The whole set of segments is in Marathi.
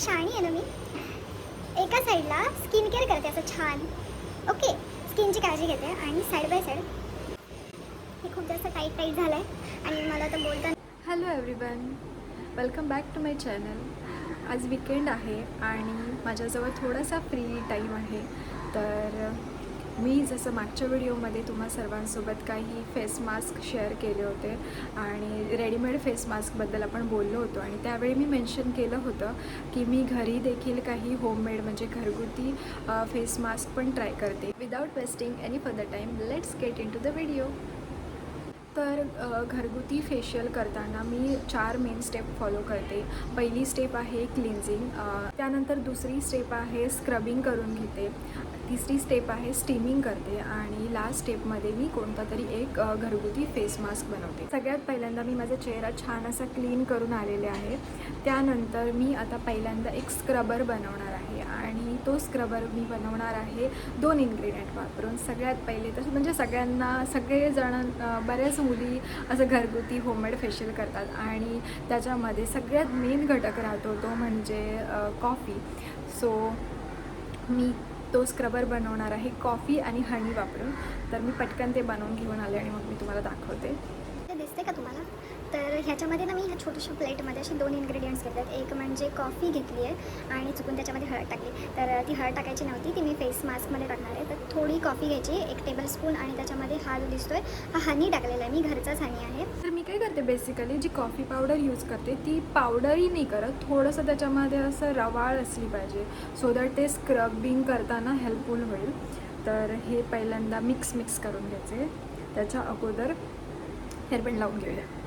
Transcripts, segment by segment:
शाणी आहे ना मी? एका साईडला स्किन केअर करते असं छान. ओके स्किनची काळजी घेते आणि साईड बाय साईड हे खूप जास्त टाईट टाईट झालं आहे आणि मला तर बोलता hello everyone welcome back to my channel आज विकेंड आहे आणि माझ्याजवळ थोडासा फ्री टाईम आहे. तर मी जसं मागच्या व्हिडिओमध्ये तुम्हा सर्वांसोबत काही फेस मास्क शेअर केले होते आणि रेडीमेड फेस मास्कबद्दल आपण बोललो होतो आणि त्यावेळी मी मेन्शन केलं होतं की मी घरी देखील काही होममेड म्हणजे घरगुती फेस मास्क पण ट्राय करते. Without wasting any further time let's get into the video तर घरगुती फेशियल करताना मी चार मेन स्टेप फॉलो करते. पहिली स्टेप आहे क्लिन्झिंग त्यानंतर दुसरी स्टेप आहे स्क्रबिंग करून घेते. तिसरी स्टेप आहे स्टीमिंग करते आणि लास्ट स्टेपमध्ये मी कोणता तरी एक घरगुती फेस मास्क बनवते. सगळ्यात पहिल्यांदा मी माझा चेहरा छान असा क्लीन करून आलेले आहे. त्यानंतर मी आता पहिल्यांदा एक स्क्रबर बनवणार तो स्क्रबर मी बनवणार आहे. दोन इन्ग्रेडियंट वापरून सगळ्यात पहिले तसं म्हणजे सगळ्यांना सगळेजण बऱ्याच मुली असं घरगुती होममेड फेशियल करतात आणि त्याच्यामध्ये सगळ्यात मेन घटक राहतो तो म्हणजे कॉफी सो मी तो स्क्रबर बनवणार आहे कॉफी आणि हनी वापरून. तर मी पटकन ते बनवून घेऊन आले आणि मग मी तुम्हाला दाखवते. दिसते का तुम्हाला? तर ह्याच्यामध्ये ना मी ह्या छोट्याशा प्लेटमध्ये असे दोन इन्ग्रेडियंट्स घेतलेत एक म्हणजे कॉफी घेतली आहे आणि चुकून त्याच्यामध्ये हळद टाकली. तर ती हळद टाकायची नव्हती ती मी फेस मास्कमध्ये टाकणार आहे. तर थोडी कॉफी घ्यायची एक टेबलस्पून आणि त्याच्यामध्ये हा जो आहे हा हनी टाकलेला आहे. मी घरचाच हनी आहे. तर मी काय करते बेसिकली जी कॉफी पावडर यूज करते ती पावडरही नाही करत. थोडंसं त्याच्यामध्ये असं रवाळ असली पाहिजे सो दॅट ते स्क्रबिंग करताना हेल्पफुल होईल. तर हे पहिल्यांदा मिक्स मिक्स करून घ्यायचे. त्याच्या अगोदर हेअरबँड लावून घेऊया.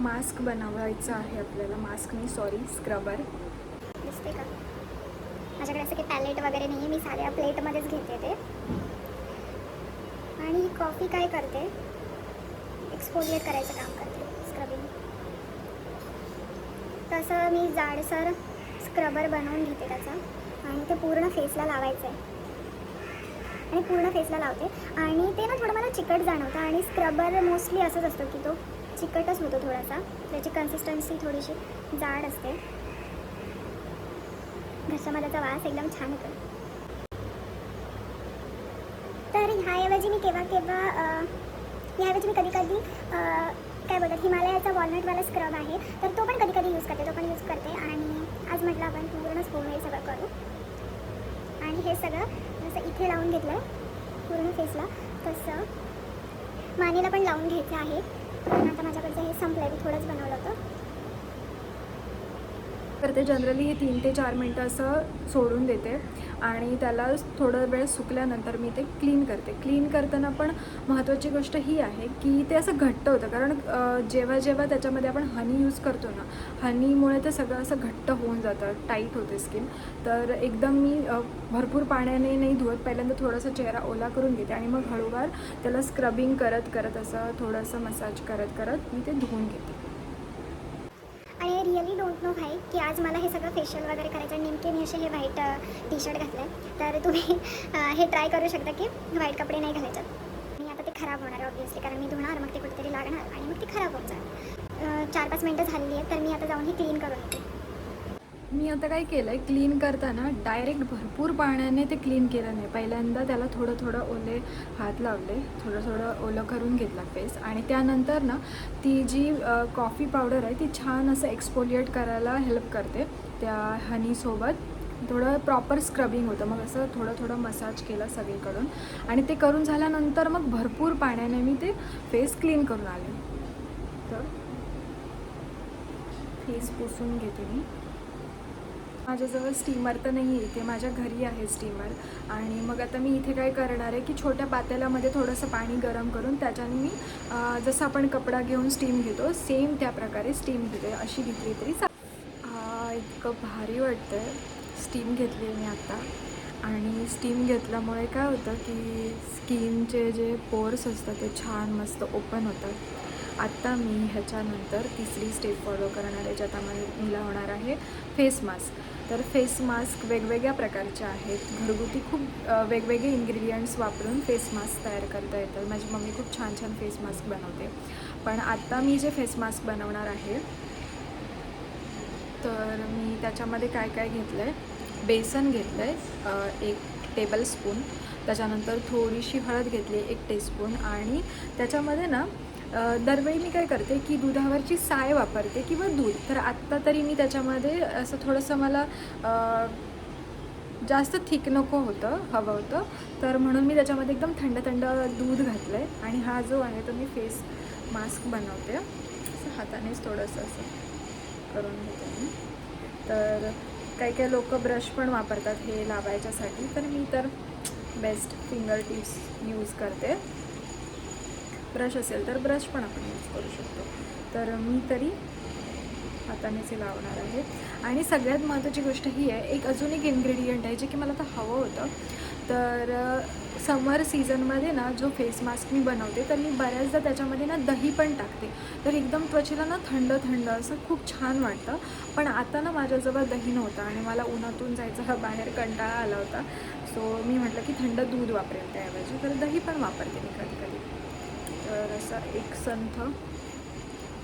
मास्क बनवायचं आहे आपल्याला. मास्क नाही सॉरी स्क्रबर दिसते का? माझ्याकडे असं काही पॅलेट वगैरे नाही आहे मी साध्या प्लेटमध्येच घेते ते. आणि कॉफी काय करते? एक्सपोलिएट करायचं काम करते स्क्रबिंग तसं मी जाडसर स्क्रबर बनवून घेते त्याचा. आणि ते पूर्ण फेसला लावायचं आहे आणि पूर्ण फेसला लावते. आणि ते ना थोडं मला चिकट जाणवतं. आणि स्क्रबर मोस्टली असंच असतो की तो चिकटच होतो थोडासा. त्याची कन्सिस्टन्सी थोडीशी जाड असते. घशामध्येचा वास एकदम छान येतो तर ह्याऐवजी मी केव्हा केव्हा ह्याऐवजी मी कधी कधी काय बोलतात हिमालयाचा वॉलनटवाला स्क्रब आहे तर तो पण कधी कधी यूज करते तो पण यूज करते. आणि आज म्हटलं आपण पूर्णच पूर्ण हे सगळं करू. आणि हे सगळं जसं इथे लावून घेतलं पूर्ण फेसला तसं मानेला पण लावून घ्यायचं आहे. पण आता माझ्याकडचं हे संपलं आहे मी थोडंच बनवलं होतं. तर ते जनरली हे तीन ते चार मिनटं असं सोडून देते. आणि त्याला थोडं वेळ सुकल्यानंतर मी ते क्लीन करते. क्लीन करताना पण महत्त्वाची गोष्ट ही आहे की ते असं घट्ट होतं. कारण जेव्हा जेव्हा त्याच्यामध्ये आपण हनी यूज करतो ना हनीमुळे ते सगळं असं घट्ट होऊन जातं टाईट होते स्किन तर एकदम मी भरपूर पाण्याने नाही धुवत. पहिल्यांदा थोडासा चेहरा ओला करून घेते आणि मग हळूवार त्याला स्क्रबिंग करत करत असं थोडंसं मसाज करत करत मी ते धुवून घेते. रिअली डोंट नो भाई की आज मला हे सगळं फेशियल वगैरे करायचं आहे. नेमके मी असे हे व्हाईट टी शर्ट घातलं आहे तर तुम्ही हे ट्राय करू शकता की व्हाईट कपडे नाही घालायचे. आणि आता ते खराब होणार ऑब्विसली कारण मी धुणार मग ते कुठेतरी लागणार आणि मग ते खराब होत जाणार. चार पाच मिनटं झालेली आहेत तर मी आता जाऊन ही क्लीन करून येते मी आता काय केलं आहे क्लीन करताना डायरेक्ट भरपूर पाण्याने ते क्लीन केलं नाही. पहिल्यांदा त्याला थोडं थोडं ओले हात लावले थोडं थोडं ओलं करून घेतला फेस आणि त्यानंतर ना ती जी कॉफी पावडर आहे ती छान असं एक्सपोलिएट करायला हेल्प करते. त्या हनीसोबत थोडं प्रॉपर स्क्रबिंग होतं. मग असं थोडं थोडं मसाज केलं सगळीकडून. आणि ते करून झाल्यानंतर मग भरपूर पाण्याने मी ते फेस क्लीन करून आले. तर फेस पुसून घेते मी. माझ्याजवळ स्टीमर तर नाही आहे इथे माझ्या घरी आहे स्टीमर आणि मग आता मी इथे काय करणार आहे की छोट्या पातेल्यामध्ये थोडंसं पाणी गरम करून त्याच्याने मी जसं आपण कपडा घेऊन स्टीम घेतो सेम त्या प्रकारे स्टीम घेते अशी घेतली तरी इतकं भारी वाटतं आहे स्टीम घेतली आहे मी आत्ता आणि स्टीम घेतल्यामुळे काय होतं की स्किनचे जे पोर्स असतात ते छान मस्त ओपन होतात. आत्ता मी ह्याच्यानंतर तिसरी स्टेप फॉलो करणार आहे ज्यात आम्हाला होणार आहे फेस मास्क तर फेस मास्क वेगवेगळ्या प्रकारचे आहेत. घरगुती खूप वेगवेगळे इन्ग्रेडियंट्स वापरून फेस मास्क तयार करता येतात माझी मम्मी खूप छान छान फेस मास्क बनवते. पण आत्ता मी जे फेस मास्क बनवणार आहे तर मी त्याच्यामध्ये काय काय घेतलं आहे बेसन घेतलं आहे एक टेबल स्पून त्याच्यानंतर थोडीशी हळद घेतली एक टीस्पून आणि त्याच्यामध्ये ना दरवेळी मी काय करते की दुधावरची साय वापरते किंवा दूध. तर आत्ता तरी मी त्याच्यामध्ये असं थोडंसं मला जास्त थिक नको होतं हवं होतं. तर म्हणून मी त्याच्यामध्ये एकदम थंड थंड दूध घातलं आहे आणि हा जो आहे तो मी फेस मास्क बनवते. असं हातानेच थोडंसं असं करून घेते मी. तर काही काही लोक ब्रश पण वापरतात हे लावायच्यासाठी. तर मी तर बेस्ट फिंगर टिप्स यूज करते. ब्रश असेल तर ब्रश पण आपण यूज करू शकतो. तर मी तरी हातानेच ते लावणार आहे. आणि सगळ्यात महत्त्वाची गोष्ट ही आहे एक अजून एक इन्ग्रेडियंट आहे जे की मला आता हवं होतं. तर समर सीझनमध्ये ना जो फेस मास्क मी बनवते तर मी बऱ्याचदा त्याच्यामध्ये ना दही पण टाकते. तर एकदम त्वचेला ना थंड थंड असं खूप छान वाटतं. पण आता ना माझ्याजवळ दही नव्हतं आणि मला उन्हातून जायचं हा बाहेर कंटाळा आला होता. सो मी म्हटलं की थंड दूध वापरेल त्याऐवजी. तर दही पण वापरते मी कधी कधी. तर असा एक संथ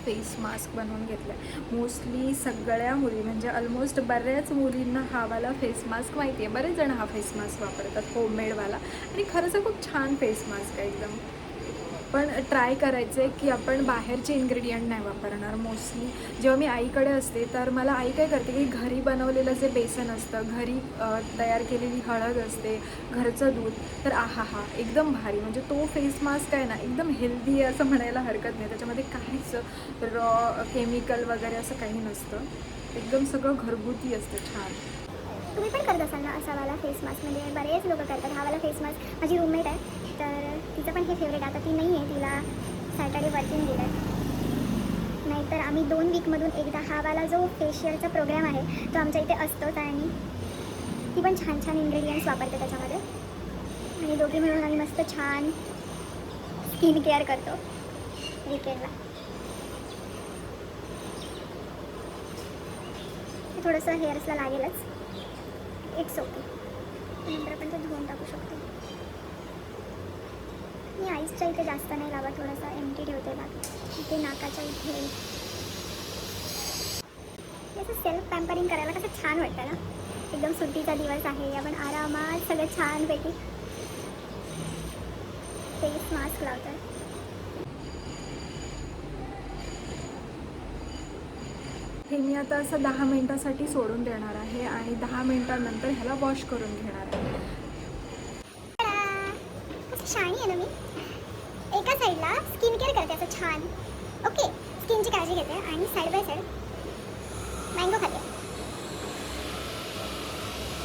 फेस मास्क बनवून घेतलं आहे मोस्टली सगळ्या मुली म्हणजे ऑलमोस्ट बऱ्याच मुलींना हा वाला फेस मास्क माहिती आहे बरेच जण हा फेस मास्क वापरतात होममेडवाला आणि खरंच खूप छान फेस मास्क आहे एकदम. पण ट्राय करायचं आहे की आपण बाहेरचे इन्ग्रेडियंट नाही वापरणार. मोस्टली जेव्हा मी आईकडे असते तर मला आई काय करते की घरी बनवलेलं जे बेसन असतं घरी तयार केलेली हळद असते घरचं दूध तर आहा हा एकदम भारी. म्हणजे तो फेस मास्क आहे ना एकदम हेल्दी आहे असं म्हणायला हरकत नाही. त्याच्यामध्ये काहीच रॉ केमिकल वगैरे असं काही नसतं. एकदम सगळं घरगुती असतं छान. तुम्ही पण करत असाल ना असा वाला फेस मास्क म्हणजे बरेच लोक करतात. हा वाला फेस मास्क माझी रूममेट आहे. तर तिचं पण हे फेवरेट आता ती नाही आहे तिला सॅटर्डे वर्किंग दिलं आहे. नाहीतर आम्ही दोन वीकमधून एकदा हा वाला जो फेशियलचा प्रोग्राम आहे तो आमच्या इथे असतोच आणि ती पण छान छान इन्ग्रेडियंट्स वापरते त्याच्यामध्ये. आणि दोघी मिळून आम्ही मस्त छान स्किन केअर करतो. विकेंडला थोडंसं हेअर्सला लागेलच. इट्स ओके नंतर आपण ते धुवून टाकू शकतो. मी आईसच्या इथे जास्त नाही लावत थोडासा एम टी ठेवते बाकी. इथे नाकाच्या इथे. असं सेल्फ पॅम्परिंग करायला कसं छान वाटतं ना? एकदम सुट्टीचा दिवस आहे आपण आरामात सगळं छानपैकी फेस मास्क लावतात आहे हे मी आता असं दहा मिनटासाठी सोडून देणार आहे आणि दहा मिनटानंतर ह्याला वॉश करून घेणार आहे. शाणी आहे ना मी? एका साईडला स्किन केअर करते असं छान. ओके स्किनची काळजी घेते आणि साईड बाय साईड मँगो खाते.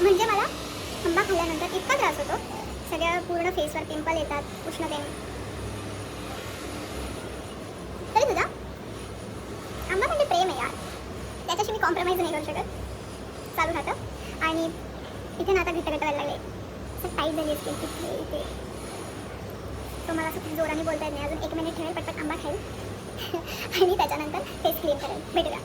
म्हणजे मला आंबा खाल्ल्यानंतर इतका त्रास होतो. सगळ्या पूर्ण फेसवर पिंपल येतात उष्णतेने तरी तुझा आंबा म्हणजे प्रेम आहे यार त्याच्याशी मी कॉम्प्रोमाइज नाही करू शकत. चालू राहतं. आणि इथे ना आता घट्ट घट्ट व्हायला लागले. असं टाईट झाली असते. तिथे इथे. तो मला असं खूप जोराने बोलता येत नाही. अजून एक मिनिट ठेवेल पटपट आंबा खाईल आणि त्याच्यानंतर फेस क्लीन करेल. भेटूया.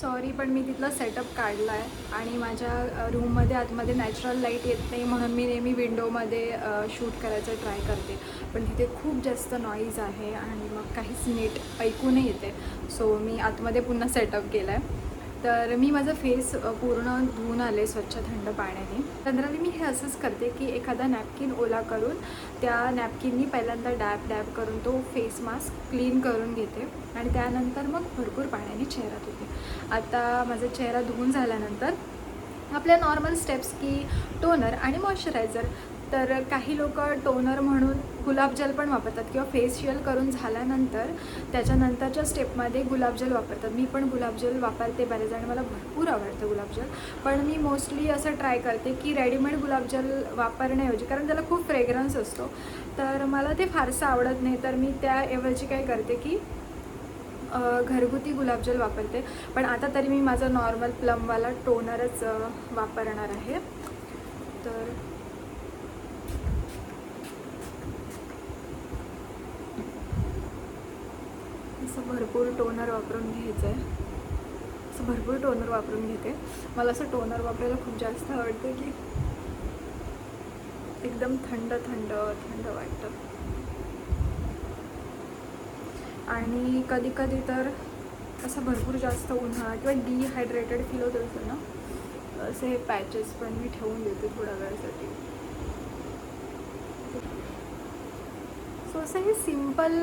सॉरी पण मी तिथला सेटअप काढला आहे आणि माझ्या रूममध्ये आतमध्ये नॅचरल लाइट येत नाही म्हणून मी नेहमी विंडोमध्ये शूट करायचं ट्राय करते. पण तिथे खूप जास्त नॉईज आहे आणि मग काहीच नीट ऐकू नाही येते. सो मी आतमध्ये पुन्हा सेटअप केला आहे तर मी माझं फेस पूर्ण धुवून आले स्वच्छ थंड पाण्याने. जनरली मी हे असंच करते की एखादा नॅपकिन ओला करून त्या नॅपकिननी पहिल्यांदा डॅप डॅप करून तो फेस मास्क क्लीन करून घेते आणि त्यानंतर मग भरपूर पाण्याने चेहरा धुते. आता माझा चेहरा धुवून झाल्यानंतर आपल्या नॉर्मल स्टेप्स की टोनर आणि मॉइश्चरायझर तर काही लोक टोनर म्हणून गुलाबजल पण वापरतात किंवा फेशियल करून झाल्यानंतर त्याच्यानंतरच्या स्टेपमध्ये गुलाबजल वापरतात. मी पण गुलाबजल वापरते बरेच आणि मला भरपूर आवडतं गुलाबजल पण मी मोस्टली असं ट्राय करते की रेडीमेड गुलाबजल वापरण्याऐवजी कारण त्याला खूप फ्रेग्रन्स असतो. तर मला ते फारसं आवडत नाही. तर मी त्याऐवजी काय करते की घरगुती गुलाबजल वापरते. पण आता तरी मी माझा नॉर्मल प्लमवाला टोनरच वापरणार आहे. तर असं भरपूर टोनर वापरून घ्यायचं आहे असं भरपूर टोनर वापरून घेते. मला असं टोनर वापरायला खूप जास्त आवडतं की एकदम थंड थंड थंड वाटतं. आणि कधी कधी तर असं भरपूर जास्त उन्हाळा किंवा डिहायड्रेटेड फील होत असतं ना असे हे पॅचेस पण मी ठेवून देते थोड्या वेळासाठी. सो असं हे सिंपल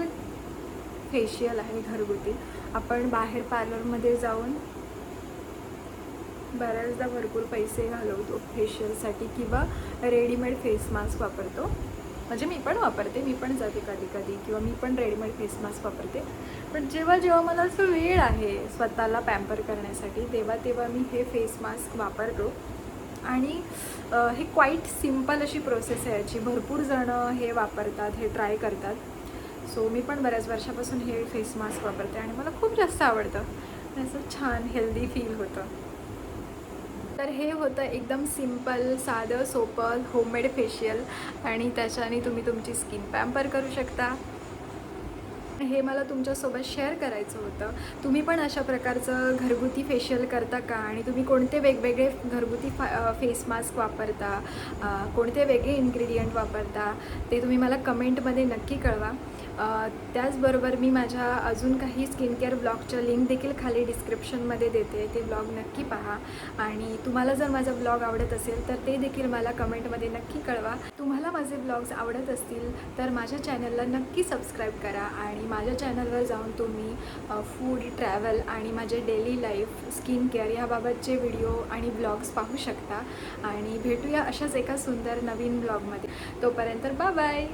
फेशियल आहे घरगुती. आपण बाहेर पार्लरमध्ये जाऊन बऱ्याचदा भरपूर पैसे घालवतो फेशियलसाठी किंवा रेडीमेड फेस मास्क वापरतो. म्हणजे मी पण वापरते मी पण जाते कधी कधी किंवा मी पण रेडीमेड फेस मास्क वापरते. पण जेव्हा जेव्हा मला असं वेळ आहे स्वतःला पॅम्पर करण्यासाठी तेव्हा तेव्हा मी हे फेस मास्क वापरतो. आणि हे क्वाईट सिंपल अशी प्रोसेस आहे याची. भरपूर जणं हे वापरतात हे ट्राय करतात. सो मी पण बऱ्याच वर्षापासून हे फेस मास्क वापरते आणि मला खूप जास्त आवडतं. आणि असं छान हेल्दी फील होतं. तर हे होतं एकदम सिंपल साधं सोपं होममेड फेशियल आणि त्याच्याने तुम्ही तुमची स्किन पॅम्पर करू शकता. हे मला तुमच्यासोबत शेअर करायचं होतं. तुम्ही पण अशा प्रकारचं घरगुती फेशियल करता का? आणि तुम्ही कोणते वेगवेगळे घरगुती फा फेस मास्क वापरता? कोणते वेगळे इन्ग्रेडियंट वापरता? ते तुम्ही मला कमेंटमध्ये नक्की कळवा. त्याचबरोबर मी माझ्या अजून काही स्किन केअर ब्लॉगच्या लिंक देखील खाली डिस्क्रिप्शनमध्ये देते. ते ब्लॉग नक्की पहा. आणि तुम्हाला जर माझा ब्लॉग आवडत असेल तर ते देखील मला कमेंटमध्ये नक्की कळवा. तुम्हाला माझे ब्लॉग्स आवडत असतील तर माझ्या चॅनलला नक्की सबस्क्राईब करा. आणि माझ्या चॅनलवर जाऊन तुम्ही फूड ट्रॅव्हल आणि माझे डेली लाईफ स्किन केअर याबाबतचे व्हिडिओ आणि ब्लॉग्स पाहू शकता. आणि भेटूया अशाच एका सुंदर नवीन ब्लॉगमध्ये. तोपर्यंत बाय बाय